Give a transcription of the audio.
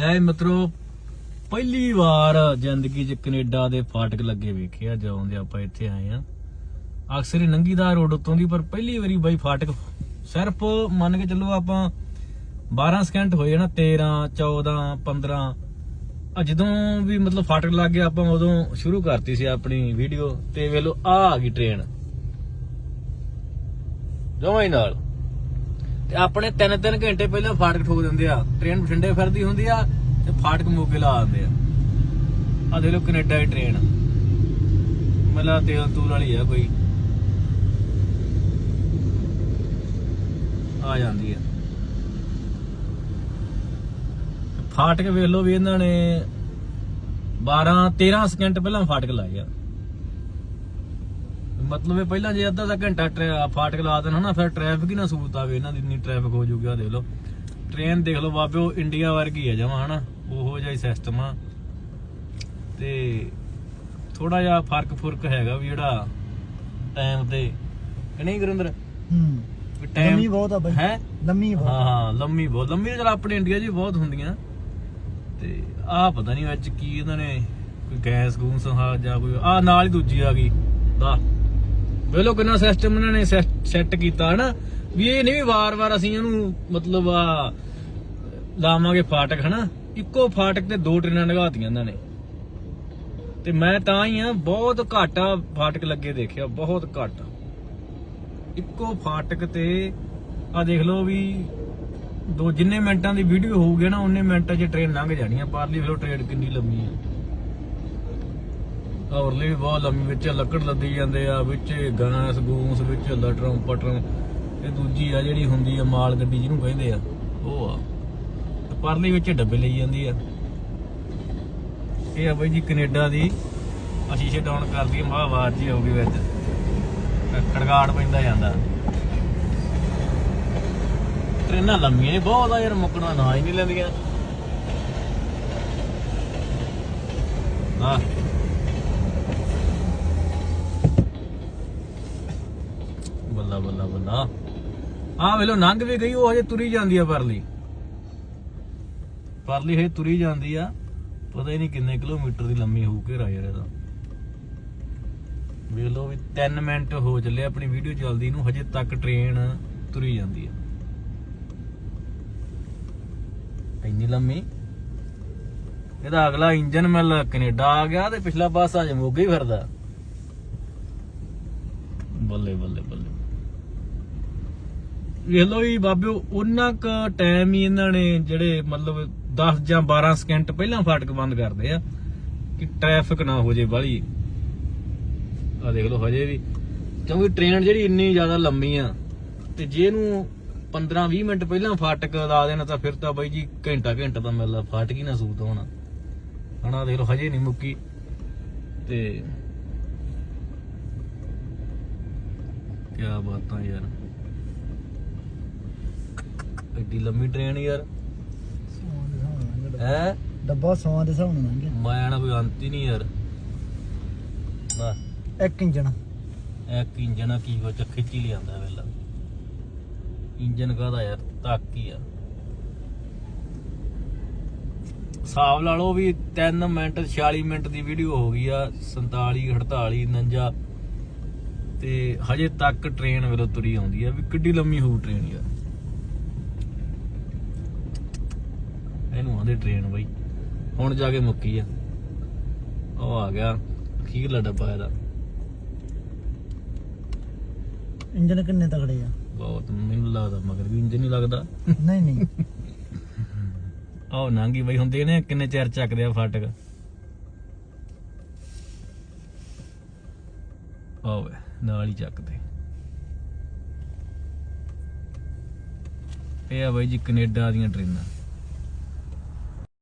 ਐ ਮਿੱਤਰੋ, ਪਹਿਲੀ ਵਾਰ ਜ਼ਿੰਦਗੀ 'ਚ ਕੈਨੇਡਾ ਦੇ ਫਾਟਕ ਲੱਗੇ ਵੇਖਿਆ, ਜਦੋਂ ਦੇ ਆਪਾਂ ਇੱਥੇ ਆਏ ਆ ਅਕਸਰ ਹੀ ਰੋਡ ਉੱਤੋਂ ਦੀ, ਪਰ ਪਹਿਲੀ ਵਾਰੀ ਬਾਈ ਫਾਟਕ ਸਿਰਫ ਮੰਨ ਕੇ ਚੱਲੋ ਆਪਾਂ 12 ਸਕਿੰਟ ਹੋਏ ਨਾ 13 14 15 ਆ ਜਦੋਂ ਵੀ ਮਤਲਬ ਫਾਟਕ ਲੱਗ ਗਿਆ, ਆਪਾਂ ਉਦੋਂ ਸ਼ੁਰੂ ਕਰਤੀ ਸੀ ਆਪਣੀ ਵੀਡੀਓ, ਤੇ ਵੇਲੋ ਆ ਆ ਗਈ ਟ੍ਰੇਨ ਜਮਾਂ ਨਾਲ। ਤੇ ਆਪਣੇ 3-3 ਘੰਟੇ ਪਹਿਲਾਂ ਫਾਟਕ ਠੋਕ ਦਿੰਦੇ ਆ। ਟ੍ਰੇਨ ਬਠਿੰਡੇ ਫਿਰਦੀ ਹੁੰਦੀ ਆ ਤੇ ਫਾਟਕ ਮੋਗੇ ਲਾ ਦਿੰਦੇ ਆ। ਆ ਦੇਖ ਲਓ ਕੈਨੇਡਾ ਦੀ ਟ੍ਰੇਨ ਮਲਾ ਤੇਲ ਤੂਲ ਵਾਲੀ ਆ ਕੋਈ। ਆ ਜਾਂਦੀ ਆ। ਫਾਟਕ ਵੇਖ ਲਓ ਵੀ ਇਹਨਾਂ ਨੇ 12 13 ਸਕਿੰਟ ਪਹਿਲਾਂ ਫਾਟਕ ਲਾਏ ਆ। ਮਤਲਬ ਇਹ ਪਹਿਲਾਂ ਜੇ ਅੱਧਾ ਦਾ ਘੰਟਾ ਟਰੈ- ਫਾਟਕ ਲਾ ਦੇਣ ਹਨਾ ਫਿਰ ਟ੍ਰੈਫਿਕ ਹੀ ਨਾ ਸੂਤ ਆਵੇ ਇਹਨਾਂ ਦੀ ਇੰਨੀ ਟ੍ਰੈਫਿਕ ਹੋ ਜੂਗੀ ਆ ਦੇਖ ਲਓ। ਟ੍ਰੇਨ ਦੇਖ ਲਓ ਬਾਬਿਓ ਇੰਡੀਆ ਵਰਗੀ ਆ ਜਮਾ ਹਨਾ। ਉਹੋ ਜਿਹਾ ਹੀ ਸਿਸਟਮ ਆ। ਤੇ ਥੋੜਾ ਜਿਹਾ ਫ਼ਰਕ ਫੁਰਕ ਹੈਗਾ ਵੀ ਜਿਹੜਾ ਟਾਈਮ ਤੇ। ਕਿ ਨਹੀਂ ਗੁਰਿੰਦਰ? ਹੂੰ। ਲੰਮੀ ਬਹੁਤ ਆ ਬਾਈ। ਹੈ? ਲੰਮੀ ਬਹੁਤ। ਹਾਂ ਹਾਂ ਲੰਮੀ ਬਹੁਤ। ਲੰਮੀ ਚਲ ਆਪਣੇ ਇੰਡੀਆ 'ਚ ਵੀ ਬਹੁਤ ਹੁੰਦੀਆਂ। ਤੇ ਆਹ ਪਤਾ ਨਹੀਂ ਵਿੱਚ ਕੀ ਇਹਨਾਂ ਨੇ ਕੋਈ ਗੈਸ ਗੂਸ ਹਾਂ ਜਾਂ ਕੋਈ ਆ ਨਾਲ ਹੀ ਦੂਜੀ ਆ ਗਈ। ਦਾ ਵੇਲੋ ਕਿੰਨਾ ਸਿਸਟਮ ਇਹਨਾਂ ਨੇ ਸੈੱਟ ਕੀਤਾ, ਹਨਾ? ਵੀ ਇਹ ਨਹੀਂ ਵੀ ਵਾਰ-ਵਾਰ ਅਸੀਂ ਇਹਨੂੰ, ਮਤਲਬ ਆ, ਲਾਵਾਂਗੇ ਫਾਟਕ, ਹਨਾ? ਇੱਕੋ ਫਾਟਕ ਤੇ ਦੋ ਟ੍ਰੇਨਾਂ ਲਗਾਤੀਆਂ ਇਹਨਾਂ ਨੇ। ਤੇ ਮੈਂ ਤਾਂ ਹੀ ਆ, ਬਹੁਤ ਘੱਟ ਆ ਫਾਟਕ ਲੱਗੇ ਦੇਖਿਆ, ਬਹੁਤ ਘੱਟ ਇੱਕੋ ਫਾਟਕ ਤੇ ਆ ਦੇਖ ਲਓ ਵੀ, ਦੋ, ਜਿੰਨੇ ਮਿੰਟਾਂ ਦੀ ਵੀਡੀਓ ਹੋਊਗੀ ਨਾ, ਉਹਨੇ ਮਿੰਟਾਂ 'ਚ ਟ੍ਰੇਨ ਲੰਘ ਜਾਣੀ ਆ ਪਾਰਲੀ ਫਿਰ ਟ੍ਰੇਨ ਕਿੰਨੀ ਲੰਮੀ ਆ। ਔਰਲੀ ਵੀ ਬਹੁਤ ਲੰਮੀ ਵਿੱਚ ਲੱਕੜ ਲੱਦੀ ਜਾਂਦੇ ਆ, ਵਿੱਚ ਗਾਂਸ, ਗੂਸ, ਵਿੱਚ ਲਟਰਮ, ਪਟਰਮ। ਇਹ ਦੂਜੀ ਆ ਜਿਹੜੀ ਹੁੰਦੀ ਆ ਮਾਲ ਗੱਡੀ ਜਿਹਨੂੰ ਕਹਿੰਦੇ ਆ, ਉਹ ਆ। ਤੇ ਪਰਲੀ ਵਿੱਚ ਡੱਬੇ ਲਈ ਜਾਂਦੀ ਆ। ਇਹ ਆ ਬਾਈ ਜੀ ਕੈਨੇਡਾ ਦੀ ਆ ਡਾਊਨ ਕਰਦੀ ਆ, ਮਾਹ ਆਵਾਜ਼ ਜੀ ਆਊਗੀ ਵਿੱਚ। ਕੜਗਾੜ ਪੈਂਦਾ ਜਾਂਦਾ। ਟ੍ਰੇਨਾਂ ਲੰਮੀਆਂ ਹੀ ਬਹੁਤ ਆ ਯਾਰ, ਮੁੱਕਣਾ ਨਾ ਹੀ ਨਹੀਂ ਲੈਂਦੀਆਂ ਹਾਂ ਬੱਲਾ ਬੱਲਾ ਬੱਲਾ ਆ ਵੇਲੋ ਲੰਘ ਵੀ ਗਈ, ਉਹ ਹਜੇ ਤੁਰੀ ਜਾਂਦੀ ਆ ਪਰਲੀ। ਪਰਲੀ ਹਜੇ ਤੁਰੀ ਜਾਂਦੀ ਆ, ਪਤਾ ਹੀ ਨਹੀਂ ਕਿੰਨੇ ਕਿਲੋਮੀਟਰ ਦੀ ਲੰਮੀ ਹੋਊ ਘੇਰਾ ਯਾਰ ਇਹਦਾ। ਵੇਖ ਲਓ ਵੀ 3 ਮਿੰਟ ਹੋ ਚੱਲੇ ਆਪਣੀ ਵੀਡੀਓ ਚੱਲਦੀ ਨੂੰ, ਹਜੇ ਤੱਕ ਟ੍ਰੇਨ ਤੁਰੀ ਜਾਂਦੀ ਆ। ਇੰਨੀ ਲੰਮੀ? ਇਹਦਾ ਅਗਲਾ ਇੰਜਨ ਮਿਲ ਕੈਨੇਡਾ ਆ ਗਿਆ ਤੇ ਪਿਛਲਾ ਪਾਸਾ ਅਜੇ ਮੋਗੇ ਹੀ ਫਿਰਦਾ। ਬੱਲੇ ਬੱਲੇ ਬੱਲੇ। ਵੇਖ ਲਓ ਜੀ ਬਾਬਿਓ, ਉਹਨਾਂ ਕ ਟਾਈਮ ਹੀ ਇਹਨਾਂ ਨੇ ਜਿਹੜੇ ਮਤਲਬ 10 ਜਾਂ 12 ਸਕਿੰਟ ਪਹਿਲਾਂ ਫਾਟਕ ਬੰਦ ਕਰਦੇ ਆ, ਕਿ ਟ੍ਰੈਫਿਕ ਨਾ ਹੋ ਜੇ ਬਾਹਲੀ ਆ ਦੇਖ ਲਓ ਹਜੇ ਵੀ। ਕਿਉਂਕਿ ਟ੍ਰੇਨ ਜਿਹੜੀ ਇੰਨੀ ਜ਼ਿਆਦਾ ਲੰਮੀ ਆ, ਤੇ ਜੇ ਇਹਨੂੰ 15 20 ਮਿੰਟ ਪਹਿਲਾਂ ਫਾਟਕ ਲਾ ਦੇਣਾ ਤਾਂ ਫਿਰ ਤਾਂ ਬਾਈ ਜੀ ਘੰਟਾ ਘੰਟਾ ਤਾਂ ਮਿਲਦਾ ਫਾਟਕ ਹੀ ਨਾ ਸੂਤ ਹੋਣਾ। ਹਣਾ ਦੇਖ ਲਓ ਹਜੇ ਨਹੀਂ ਮੁੱਕੀ। ਤੇ ਕੀ ਬਾਤਾਂ ਯਾਰ। ਐਡੀ ਲੰਮੀ ਟ੍ਰੇਨ ਯਾਰ। ਹੈ? ਡੱਬਾ ਸੌਂ ਦੇ ਹਿਸਾਬ ਨਾਲ ਮੈਂ ਨਾ ਕੋਈ ਅੰਤ ਹੀ ਨਹੀਂ ਯਾਰ। ਨਾ। ਇੱਕ ਇੰਜਣ। ਇੱਕ ਇੰਜਨ ਆ ਕੀ ਵਿੱਚ ਖਿੱਚ ਹੀ ਲਿਆਂਦਾ ਵੇਲਾ। ਇੰਜਨ ਕਾਹਦਾ ਯਾਰ ਤੱਕ ਹੀ ਆ। ਹਿਸਾਬ ਲਾ ਲਓ ਵੀ 3 ਮਿੰਟ 46 ਮਿੰਟ ਦੀ ਵੀਡੀਓ ਹੋ ਗਈ ਆ 47 48 49 ਤੇ ਹਜੇ ਤੱਕ ਟ੍ਰੇਨ ਵੇਲੇ ਤੁਰੀ ਆਉਂਦੀ ਆ ਵੀ ਕਿੱਡੀ ਲੰਮੀ ਹੋਊ ਟ੍ਰੇਨ ਯਾਰ। ਇਹਨੂੰ ਆਂਦੇ ਟ੍ਰੇਨ ਬਈ। ਹੁਣ ਜਾ ਕੇ ਮੁੱਕੀ ਆ। ਉਹ ਆ ਗਿਆ। ਅਖੀਰਲਾ ਡੱਬਾ ਇਹਦਾ? ਇੰਜਣ ਕਿੰਨੇ ਤਗੜੇ ਆ? ਬਹੁਤ ਮੈਨੂੰ ਲੱਗਦਾ ਮਗਰ ਵੀ ਇੰਜਨ ਨਹੀਂ ਲੱਗਦਾ। ਨਹੀਂ ਨਹੀਂ। ਆਹ ਨਾਂਗੀ ਬਈ ਹੁੰਦੇ ਨੇ ਕਿੰਨੇ ਚਿਰ ਚੱਕਦੇ ਆ ਫਾਟਕ। ਆਵੇ ਨਾਲ ਹੀ ਚੱਕਦੇ। ਇਹ ਆ ਬਈ ਜੀ ਕੈਨੇਡਾ ਦੀਆਂ ਟ੍ਰੇਨਾਂ।